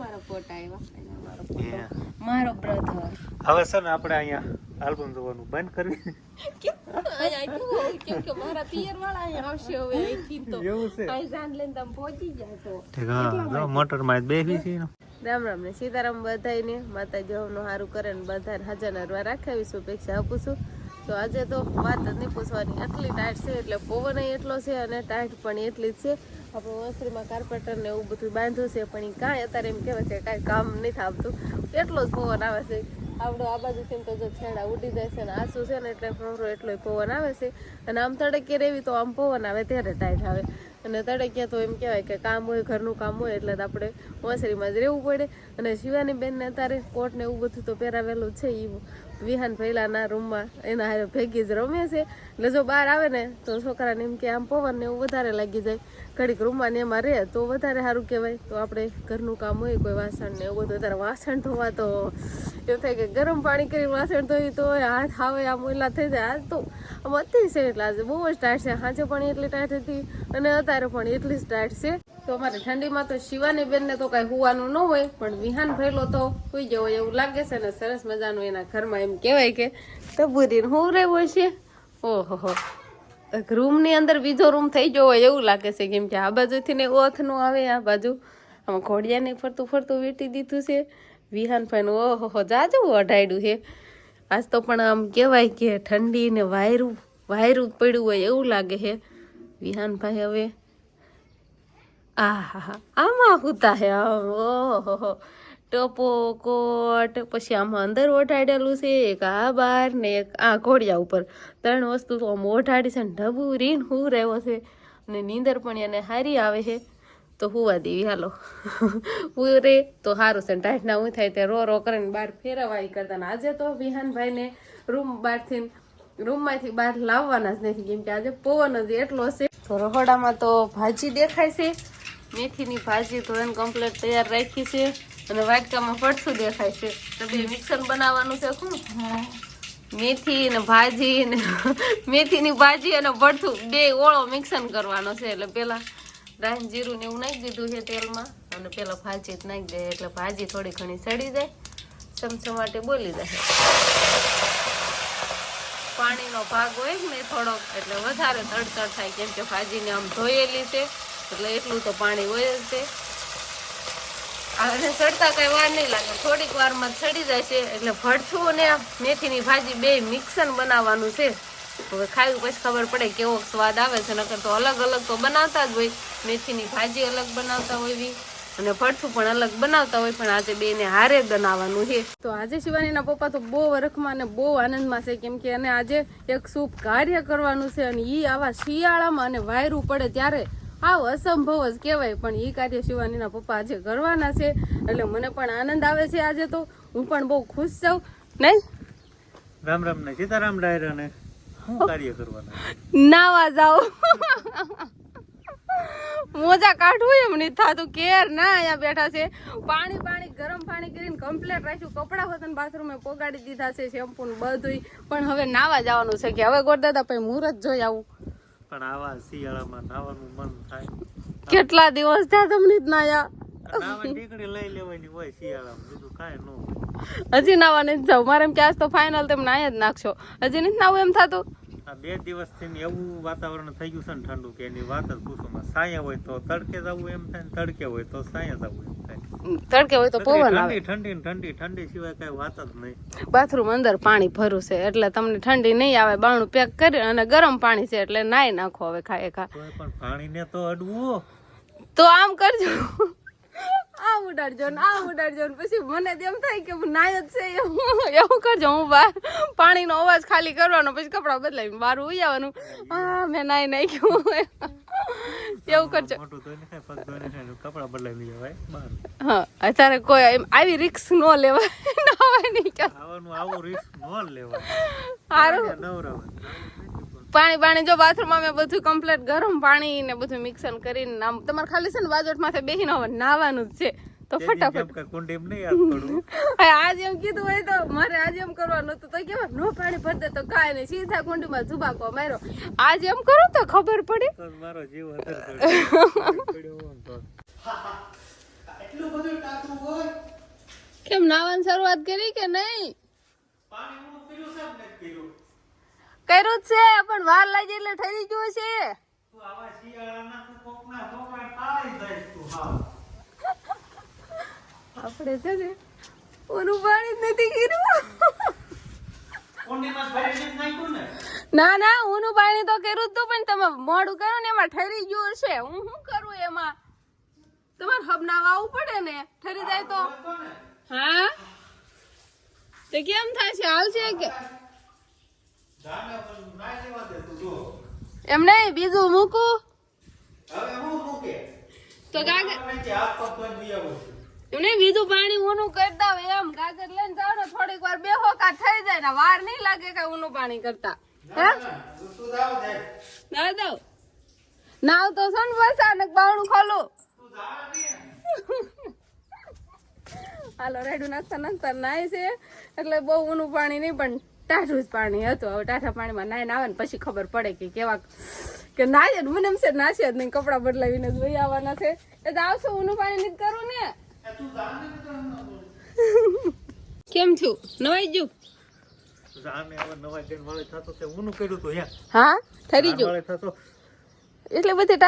મારા ફોટા આવ્યા મારો હે. બ્રધર હવે છે ને આપણે અહીંયા આલ્બમ જોવાનું બંધ કરવી. રામ રામ ને સીતારામ બધાયને માતાજી હવનું સારું કરે ને બધાને હાજર હરવા રાખાવી અપેક્ષા આપું છું. તો આજે તો વાત જ નહીં પૂછવાની. આટલી ટાઈટ છે એટલે પવન એટલો છે અને ટાઈટ પણ એટલી જ છે. આપણું ઓસરીમાં કાર્પેટર ને એવું બધું બાંધ્યું છે, પણ એ કાંઈ અત્યારે એમ કહેવાય છે કાંઈ કામ નથી આવતું. એટલો જ પવન આવે છે. આપણો આ બાજુથી તો જો છેડા ઉડી જાય છે અને આસુ છે ને એટલે ઘણો એટલો પવન આવે છે. અને આમ તડકે રેવી તો આમ પવન આવે ત્યારે ટાઈટ આવે. અને તડકિયા તો એમ કહેવાય કે કામ હોય, ઘરનું કામ હોય એટલે આપણે ઓસરીમાં જ રહેવું પડે. અને શિવાની બેનને અત્યારે કોટ ને એવું બધું તો પહેરાવેલું છે એ વિહાન પહેલાના રૂમમાં એના હારે ભેગી જ રમે છે. એટલે જો બહાર આવે ને તો છોકરાને એમ કે આમ પવન ને એવું વધારે લાગી જાય. ઘડીક રૂમમાં ને એમાં રહે તો વધારે સારું કહેવાય. તો આપણે ઘરનું કામ હોય કોઈ વાસણ ને એવું બધું, અત્યારે વાસણ ધોવા તો એવું થાય કે ગરમ પાણી કરી વાસણ ધોઈ તો હાથ આવે, આમ ઓલા થઈ જાય. આજ તો આમ અતિશય છે એટલે આજે બહુ જ ટાઈટ છે. સાંજે પણ એટલી ટાઈટ હતી અને અત્યારે પણ એટલી જ ટાઈટ છે. તો અમારે ઠંડીમાં તો શિવાની બેનને તો કાંઈ હોવાનું ન હોય, પણ વિહાન ભરેલો તો સુઈ જવો એવું લાગે છે ને સરસ મજાનું એના ઘરમાં એમ કહેવાય કે તબુરીને હું રહેવો છે ઓહો રૂમની અંદર બીજો રૂમ થઈ ગયો હોય એવું લાગે છે, કેમ કે આ બાજુથી ને ઓથનું આવે, આ બાજુ આમાં ઘોડિયાને ફરતું ફરતું વીટી દીધું છે. વિહાનનું ઓહો જાજુ અઢાડ્યું છે. આજ તો પણ આમ કહેવાય કે ઠંડી ને વાયરું વાયરું પડ્યું હોય એવું લાગે છે. વિહાનભાઈ હવે આહા આમાં હુતા હે ઓહો ટોપો, કોટ, પછી આમાં અંદર ઓઢાડેલું છે, એક આ બાર ને એક આ ઘોડિયા ઉપર. ત્રણ વસ્તુ તો આમ ઓઢાડી છે ને ઢબુ રીન હું રહ્યો છે. અને નીંદર પણ એને હારી આવે છે. તો હુવા દેવી, હાલો. રે તો સારું છે ને ના હું થાય તે રો રો કરીને બહાર ફેરવાઈ કરતા. ને આજે તો વિહાનભાઈને રૂમ બહારથી રૂમમાંથી બહાર લાવવાના જ નથી. કેમ કે આજે પવન જ એટલો છે. તો રહોડામાં તો ભાજી દેખાય છે. મેથીની ભાજી એને કમ્પ્લીટ તૈયાર રાખી છે અને વાટકામાં પડશું દેખાય છે. તો બે મિક્સર બનાવવાનું છે શું? મેથી ને ભાજી ને મેથીની ભાજી અને ભડથું બે ઓળો મિક્સન કરવાનો છે. એટલે પેલા રાઈ જીરું ને એવું નાખી દીધું છે તેલમાં. અને પેલા ભાજી નાખી દે. એટલે ભાજી થોડી ઘણી સડી જાય. ચમચમાટે બોલી જાય પાણીનો ભાગ હોય ને થોડોક. એટલે વધારે તડતડ થાય. કેમ કે ભાજીને આમ ધોયેલી છે. એટલે એટલું તો પાણી હોય જ છે. અને સડતા કઈ વાર નહીં લાગે. થોડીક વારમાં સડી જાય છે. એટલે ભડથું અને મેથીની ભાજી બે મિક્સન બનાવવાનું છે. હવે ખાયું પછી ખબર પડે કેવો સ્વાદ આવે છે. નકર તો અલગ અલગ તો બનાવતા જ હોય. મેથીની ભાજી અલગ બનાવતા હોય અને ભડથું પણ અલગ બનાવતા હોય. પણ આજે બેને હારે બનાવવાનું છે. તો આજે શિવાનીના પપ્પા તો બહુ વરખમાં અને બહુ આનંદમાં છે. કેમ કે એને આજે એક શુભ કાર્ય કરવાનું છે. અને એ આવા શિયાળામાં અને વાયરું પડે ત્યારે આવ અસંભવ જ કહેવાય પણ એ કાર્ય શિવાનીના પપ્પા આજે કરવાના છે એટલે મને પણ આનંદ આવે છે આજે તો. હું પણ બહુ ખુશ છું. નહીં? રામ રામ ને સીતારામ ડાયરાને શું કાર્ય કરવાના? નાવા જાઓ. મોજા કાઢવું એમ નહીં થતું કેર ના અહીંયા બેઠા છે. પાણી પાણી ગરમ પાણી કરીને કમ્પ્લેટ રાખ્યું. કપડા હોત બાથરૂમે પોગાડી દીધા છે શેમ્પુ બધું પણ હવે નાવા જવાનું છે કે હવે ગોરદાદા પછી મુહૂર્ત જોઈ આવું. પણ આવા શિયાળામાં નાવાનું મન થાય. કેટલા દિવસ થયા તમને જ નાયા. હજી નાવા નથી જાવ. મારે એમ કે આજ તો ફાઇનલ તમે નાયા જ નાખશો. હજી નથી નાવું એમ થતું? આ બે દિવસથી થી એવું વાતાવરણ થઈ ગયું છે ને ઠંડુ કે એની વાત જ પૂછો. સાયા હોય તો તડકે જવું એમ થાય ને તડકે હોય તો સાયા જવું એમ થાય. તડકે હોય તો પવન આવે. ઠંડી ઠંડી ઠંડી સિવાય કઈ વાત જ નહીં. બાથરૂમ અંદર પાણી ભરું છે એટલે તમને ઠંડી નહીં આવે. બાણું પેક કરી અને ગરમ પાણી છે એટલે નાઈ નાખો હવે ખાય ખા. પણ પાણીને તો અડવું તો આમ કરજો. આ ઉડાડજો ને આ ઉડાડજો ને પછી મને તો એમ થાય કે હું નાય જ છે એવું. એવું કરજો હું બહાર પાણીનો અવાજ ખાલી કરવાનો પછી કપડાં બદલાવીને બહાર ઉઈ આવવાનું. હા મેં નાય નાખ્યું. એવું કરજો. કપડા બદલાવી લેવાય હા અત્યારે કોઈ એમ આવી રિક્સ ન લેવાય નાવાય નહીં કે આવવાનું આવું રિક્સ ન લેવાય. સારું નવરાવા. પાણી પાણી જો બાથરૂમમાં મેં બધું કમ્પ્લીટ ગરમ પાણી ને બધું મિક્સન કરીને નામ તમારે ખાલી છે ને વાજોટ માથે બેસીને હવે નાવાનું જ છે. તો ફટાફટ. કુંડી નહીં યાદ પડવું. હવે આજે એમ કીધું હોય તો મારે આજે એમ કરવાનું હતું. તો કેવા નો પાણી ભરતે તો કાંઈ નહીં. સીધા કુંડીમાં જુબાકો માર્યો. આજે એમ કરો તો ખબર પડી. મારો જીવ કેમ નાવાની શરૂઆત કરી કે નહીં? પાણી કર્યું છે કે નથી કર્યું? છે પણ વાર લાગે એટલે ઠરી ગયું છે. આપણે છે ને ઓનું પાણી જ નથી કર્યું. ને? ના ના ઊનું પાણી તો કર્યું જ તું પણ તમે મોડું કરો ને એમાં ઠરી ગયું હશે. હું શું કરું એમાં? તમારે હબનાવા આવવું પડે ને? ઠરી જાય તો. હા તે કેમ થાય છે હાલ છે કે જાને પણ ના લેવા દે તું જો. એમ નહીં બીજું મૂકું? તો કાગળ મને કે હાથ પગ ધોઈને બી આવું છું. એમ નહીં બીજું પાણી ઊનું કરતા હોય એમ. કાગળ લઈને જાવ ને થોડીક વાર બેહો કા થઈ જાય ને વાર નહીં લાગે કઈ ઊનું પાણી કરતા. હે? ના, દઉં. નાવ તો છે ને બાવણું ખોલું. હાલો રેડું નાખતા નાખતા નાય છે. એટલે બહુ ઊનું પાણી નહીં પણ ટાઢું જ પાણી હતું. હવે ટાઢા પાણીમાં નાઈને આવે ને પછી ખબર પડે કે કેવા કે નાય જ મને એમ છે નાશે જ નહીં કપડાં બદલાવીને જોઈ આવવાના છે. એ તો આવશે ઊનું પાણી નહીં કરું ને. કેમ છું નવાઈ ગયું? જાને હવે નવા જણ વાળે થતો તે ઊનું કર્યું તું હા ઠરી ગયું. વાળે થતો. એટલે બધી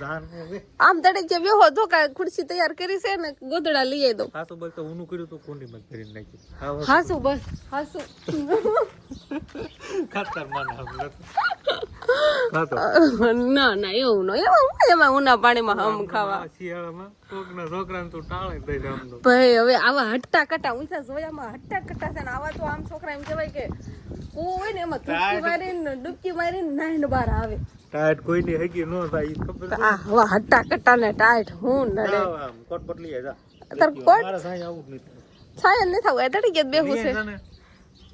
જાન હવે. આમ તડકે બેહો તો કા ખુરશી તૈયાર કરી છે ને ગોદડા લઈ આવી દો આ તો બસ તો ઊનું કર્યું તો કોની મત કરી નાખી? હા, હાસુ બસ હાસુ. ખાતર માને ના ના એવું ન એમાં હું એમાં ઉના પાણીમાં હમ ખાવા. શિયાળામાં? ભાઈ હવે આવા હટ્ટા કટા ઊંચા જોયામાં હટ્ટા કટા છે ને આવા તો આમ છોકરા એમ કહેવાય કે કૂવો હોય ને એમાં ડૂબકી મારીને ડૂબકી મારીને નાહીને બહાર આવે. ટાઈટ કોઈની હગી ન થાય ખબર આ હવા હટ્ટા કટા ને ટાઈટ હું નડે આમ, કોટ બદલી જા. તાર કોટ? મારે સાંઈ આવું જ નથી. છાય નહીં થવું એ તડી બેહું છે.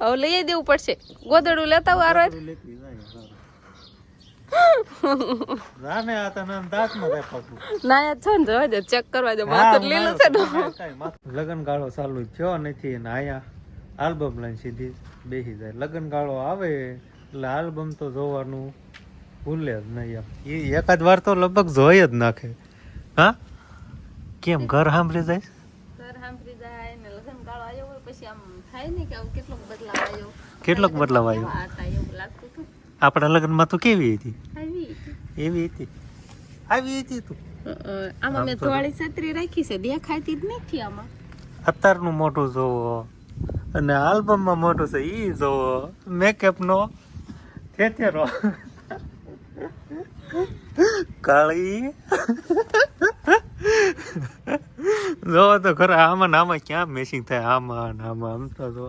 હવે લઈ દેવું પડશે. ગોદડું લેતા આવો આરો બધું લેતી જાય, હા. જાને આ તને દાંતમાં જાય પાછું. ના યાર છો ને જવા દે ચેક કરવા દે. માથું લીલું છે ને. મારે કાંઈ માથું- લગન ગાળો ચાલુ થયો નથી ને આયા આલ્બમ લઈને સીધી બેસી જાય. લગન ગાળો આવે એટલે આલ્બમ તો જોવાનું ભૂલે જ નહીં એ એકાદ વાર તો લગભગ જોઈ જ નાખે. હા? કેમ ઘર સાંભળી જાય? કેટલોક બદલાવ આવ્યો. આપણા લગ્નમાં તું કેવી હતી? એવી હતી. આવી હતી તું. આમાં મેં ધોળી છત્રી રાખી છે. દેખાતી જ નથી આમાં. અત્યારનું મોટું જોવો. અને આલ્બમમાં મોટું છે ઈ જોવો. મેકઅપનો થેથેરો કાળી. જોવો તો ખરા આમાં આમાં ક્યાં મેચિંગ થાય? આમાં આમાં આમ તો જો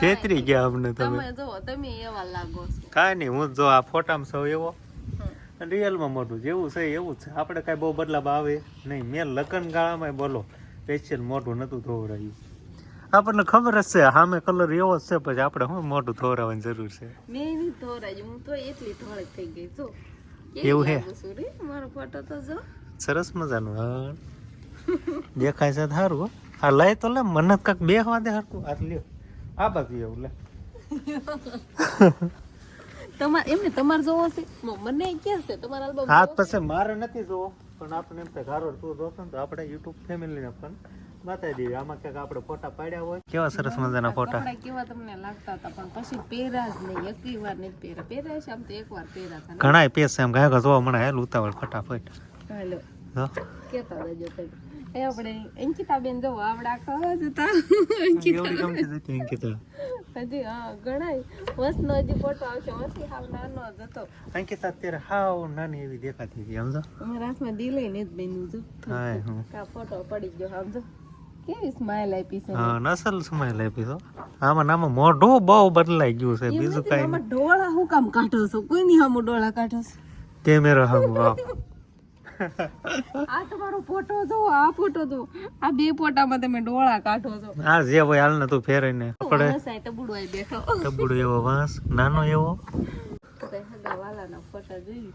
છેતરી ગયા અમને તમે. જો તમે એવા લાગો છો. કાંઈ નહીં હું જો આ ફોટામાં સૌ એવો. રિયલમાં મોટું જેવું છે એવું છે. આપણે કાંઈ બહુ બદલાવ આવે નહીં. મેં લગ્ન ગાળામાં બોલો સ્પેશિયલ મોટું નહોતું ધોવરાયું. આપણને ખબર જ છે સામે કલર એવો જ છે પછી આપણે શું મોટું ધોવરાવવાની જરૂર છે? મેં નહીં ધોરાજી હું તો એટલી ધોળી થઈ ગઈ જો એવું હે? છું મારો ફોટો તો જો. સરસ મજાનું હા. દેખાય છે સારું હો. આ લઈ તો લે મને કાંક બે હવા દે હરકું આ લ્યો. આ બાજુ એવું લે. તમાર એમને તમાર જોવો છે? મને કે છે? તમાર આલ્બમ હાથ પાસે મારે નથી જોવો પણ આપણે એમ કે ઘારો તું જોતો ને તો આપણે યુટ્યુબ ફેમિલીને પણ બતાવી દઈએ આમાં ક્યાંક આપણે ફોટા પાડ્યા હોય. કેવા સરસ મજાના ફોટા? કેવા તમને લાગતા હતા પણ પછી પહેર્યા જ નહીં. એક વાર નહીં પહેર્યા. પહેર્યા છે આમ તો એક વાર પહેર્યા હતા ને. ઘણા પેસ એમ. ગાયકો જોવા મને હેલ ઉતાવળ ફટાફટ. હેલો. કેતા રહેજો તમે. એ આપણે અંકિતા બેન જો આવડા કહો જતા એવડી ગમતી હતી અંકિતા. હજી હા ઘણા મસ્તનો હજી ફોટો આવશે. મસ્તી હાવ નાનો જ હતો. અંકિતા અત્યારે હાવ નાની એવી દેખાતી હતી સમજો? અમારા હાથમાં દિલે ને જ બેનું જો હાય કા ફોટો પડી ગયો સમજો? કેવી સ્માઈલ આપી છે હા નસલ સમય લાપી તો આમાં નામાં મોઢું બહુ બદલાઈ ગયું છે બીજું કઈ આમાં ડોળા હું કામ કાઢો છો? કોઈની સામું ડોળા કાઢો છો? કેમેરા હમ આ તમારો ફોટો જો આ ફોટો જો. આ બે ફોટામાં તમે ડોળા કાઢો છો. હા જે હોય હાલ ને તું ફેરીને આપણે સાઈ આવી બેઠો. ટબુડો એવો વાંસ નાનો એવો. વાલાના ફોટા જોઈ.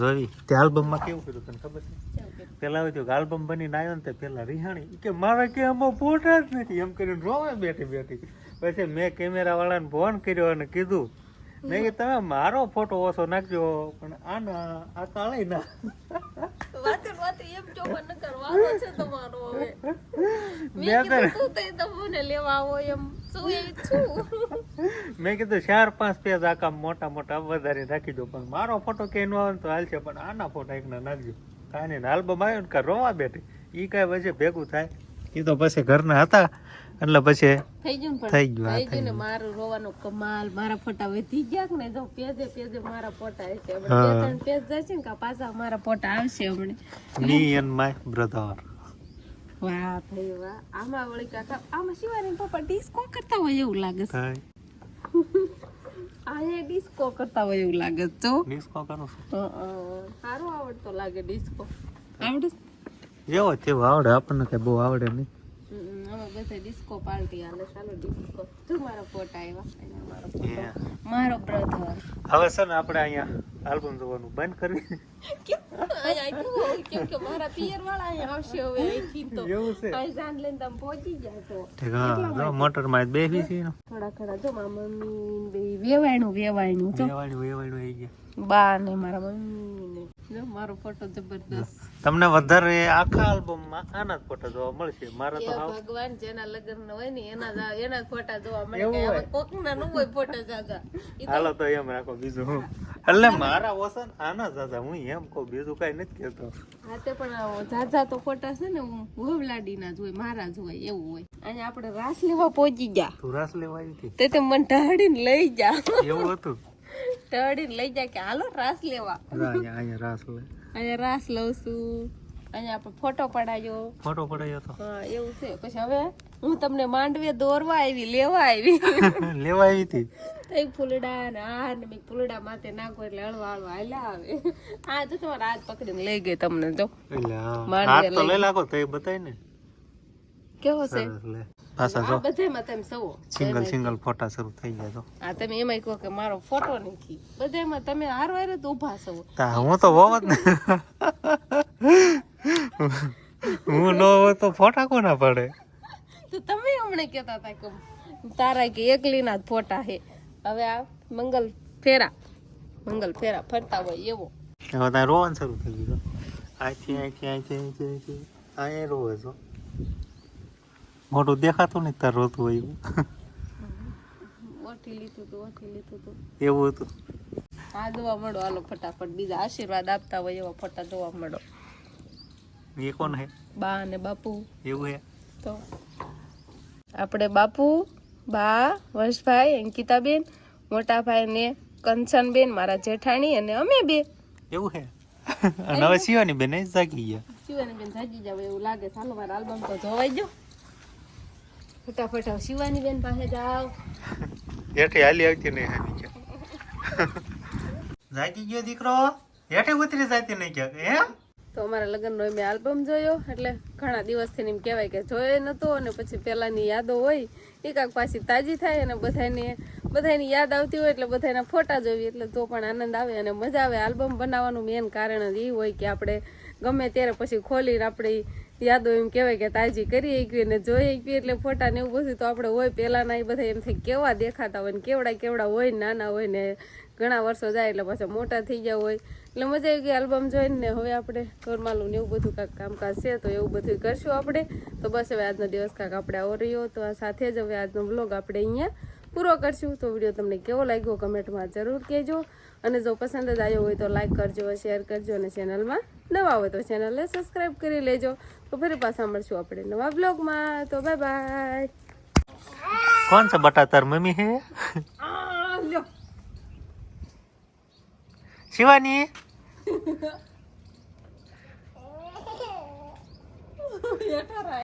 જોઈ તે આલ્બમમાં કેવું કર્યું તને ખબર છે? પેલા હોય તો આલ્બમ બનીને આવ્યો ને તે પેલા રિહાણી. કે મારા કે આમાં ફોટા જ નથી. એમ કરીને રોવા બેઠી બેઠી. પછી મેં કેમેરા વાળાને ફોન કર્યો અને કીધું મેં કે તમે મારો ફોટો ઓછો નાખજો પણ આના આ તાળી ના વાતે વાતે એમ જો પણ કરવાનો છે તમારો હવે. મેં કીધું તું તો એ લેવા આવો એમ? શું એ છું? મેં કીધું ચાર પાંચ પેજ આખા મોટા મોટા વધારે રાખી દો પણ મારો ફોટો કે નો આવે તો હાલશે પણ આના ફોટા એક ના નાખજો. કાંઈ નહીં આલ્બમ આવ્યો ને રોવા બેઠી. ઈ કાંઈ વચ્ચે ભેગું થાય. એ તો પછી ઘરના હતા એટલે પછી થઈ ગયું થઈ ગયું, થઈ ગયું ને મારું રોવાનો કમાલ મારા ફોટા વધી ગયા ને જો પેજે પેજે મારા ફોટા આવશે હમણાં પેજ જશે ને કા પાછા મારા ફોટા આવશે હમણાં. Me and my brother. વાહ ભાઈ વાહ. આમાં વળી કાકા આમાં શિવાની પપ્પા ડિસ્કો કરતા હોય એવું લાગે છે. થાય ડિસ્કો કરતા હોય એવું લાગે છે જો. ડિસ્કો કરું છું. સારું આવડતો લાગે ડિસ્કો. આવડે છે? જેવો તેવો આવડે આપણને કઈ બહુ આવડે નહીં. બધા ડિસ્કો પાર્ટી હાલે ચાલો ડિસ્કો જો મારા ફોટા આવ્યા મારો બ્રધર હવે છે ને આપણે અહીંયા આલ્બમ જોવાનું બંધ કરવી કેમ? અહીંયા? કેમ કે મારા પિયર વાળા અહીંયા આવશે હવે અહીંથી તો. એવું છે. અહીં જાન લઈને તમે પહોંચી જાશો ઠીક હા જો મોટરમાં જ બેસી છે થોડા થોડા જો મારા મમ્મી બે વેવાયણું જો. વેવાણું વેવાણું આવી ગયા. બા ને મારા મમ્મી મારો ફોટો જબરદસ્ત. તમને વધારે આખા આલ્બમમાં આના જ ફોટા જોવા મળશે. મારા તો ભગવાન જેના લગ્ન હોય ને એના એના ફોટા જોવા મળે. એવું કે હોય? કોકના ન હોય ફોટા જાજા. હાલો તો એમ રાખો બીજું હું. એટલે મારા વસન આના જાજા. હું એમ કહું બીજું કઈ નથી કહેતો. હા તે પણ આ ઝાઝા તો ફોટા છે ને હું વહવલાડીના જ હોય મારા જ હોય એવું હોય. અહીંયા આપણે રાસ લેવા પહોંચી ગયા. તું રાસ લેવા આવી હતી? તે તે મને ઢાળીને લઈ જા. એવું હતું? ઢાળીને લઈ જાય કે હાલો રાસ લેવા. અહીંયા રાસ લે. અહીંયા રાસ લઉં છું. અહીંયા આપણે ફોટો પડાયો. ફોટો પડાયો તો. હા એવું છે. પછી હવે હું તમને માંડવે દોરવા આવી લેવા આવી. લેવા આવી હતી. તઈ ફૂલડા ને આ ને મેં ફૂલડા માથે નાખો એટલે હળવા હળવા હાલ્યા આવે. આ તો તમારા હાથ પકડીને લઈ ગઈ તમને જો. હાથ તો લઈ. લાગો તો એ બતાય ને. કેવો છે? પાછા જો બધામાં તમે સવો સિંગલ સિંગલ ફોટા શરૂ થઈ ગયા તો આ તમે એમાં કહો કે મારો ફોટો નથી બધામાં તમે હાર વાર જ ઊભા સવો તા હું તો હોવ ને હું નો હોય તો ફોટા કોના પડે તો તમે હમણાં કહેતા હતા કે તારા કે એકલીના જ ફોટા હે હવે આ મંગલ ફેરા મંગલ ફેરા ફરતા હોય એવો હવે ત્યાં રોવાનું શરૂ થઈ ગયું અહીંથી અહીંથી અહીંથી અહીંથી અહીંયા રોવે છો મોટું દેખાતું નહીં તાર રોતું હોય એવું. ઓઠી લીધું તું ઓઠી લીધું તું. એવું હતું. આ જોવા મળો આલો ફટાફટ. બીજા આશીર્વાદ આપતા હોય એવા ફોટા જોવા મળો. એ કોણ હે? બા અને બાપુ. એવું હે? તો આપણે બાપુ બા વર્ષભાઈ અંકિતાબેન મોટા ભાઈ ને કંચનબેન મારા જેઠાણી અને અમે બે. એવું હે? અને હવે શિવાની બેન જાગી ગયા. શિવાની બેન જાગી જાવ એવું લાગે ચાલો મારા આલ્બમ તો જોવાઈ ગયો. ફટાફટ આવ. શિવાની બેન પાસે જાવ હેઠે હાલી આવતી નહીં હાલી કે જાગી ગયો દીકરો? હેઠે ઉતરી જાતી નહીં ક્યાંક હે? તો અમારા લગ્નનો મેં આલ્બમ જોયો એટલે ઘણા દિવસથી એમ કહેવાય કે જોયો નતો અને પછી પહેલાંની યાદો હોય એ કાંક પાછી તાજી થાય અને બધાને બધાની યાદ આવતી હોય એટલે બધાના ફોટા જોવી એટલે તો પણ આનંદ આવે અને મજા આવે. આલ્બમ બનાવવાનું મેન કારણ જ એ હોય કે આપણે ગમે ત્યારે પછી ખોલીને આપણે યાદો એમ કહેવાય કે તાજી કરી શકીએ ને જોઈ શકીએ એટલે ફોટા ને એવું બધું તો આપણે હોય પહેલાંના એ બધા એમ થાય કેવા દેખાતા હોય ને કેવડા કેવડા હોય નાના હોય ને ઘણા વર્ષો જાય એટલે પાછા મોટા થઈ ગયા હોય. એટલે મજા આવી ગઈ આલ્બમ જોઈને ને હવે આપણે ઘરમાલું ને એવું બધું કાંઈક કામકાજ છે તો એવું બધું કરશું આપણે. તો બસ હવે આજનો દિવસ કાંઈક આપણે આવો રહ્યો તો આ સાથે જ હવે આજનો બ્લોગ આપણે અહીંયા પૂરો કરશું. તો વીડિયો તમને કેવો લાગ્યો કમેન્ટમાં જરૂર કહેજો. અને જો પસંદ જ આવ્યો હોય તો લાઇક કરજો શેર કરજો અને ચેનલમાં નવા હોય તો ચેનલને સબસ્ક્રાઈબ કરી લેજો. તો ફરી પાછા મળશું આપણે નવા બ્લોગમાં તો બાય બાય કોણ છે બટા તાર મમ્મી હે? શિવાની?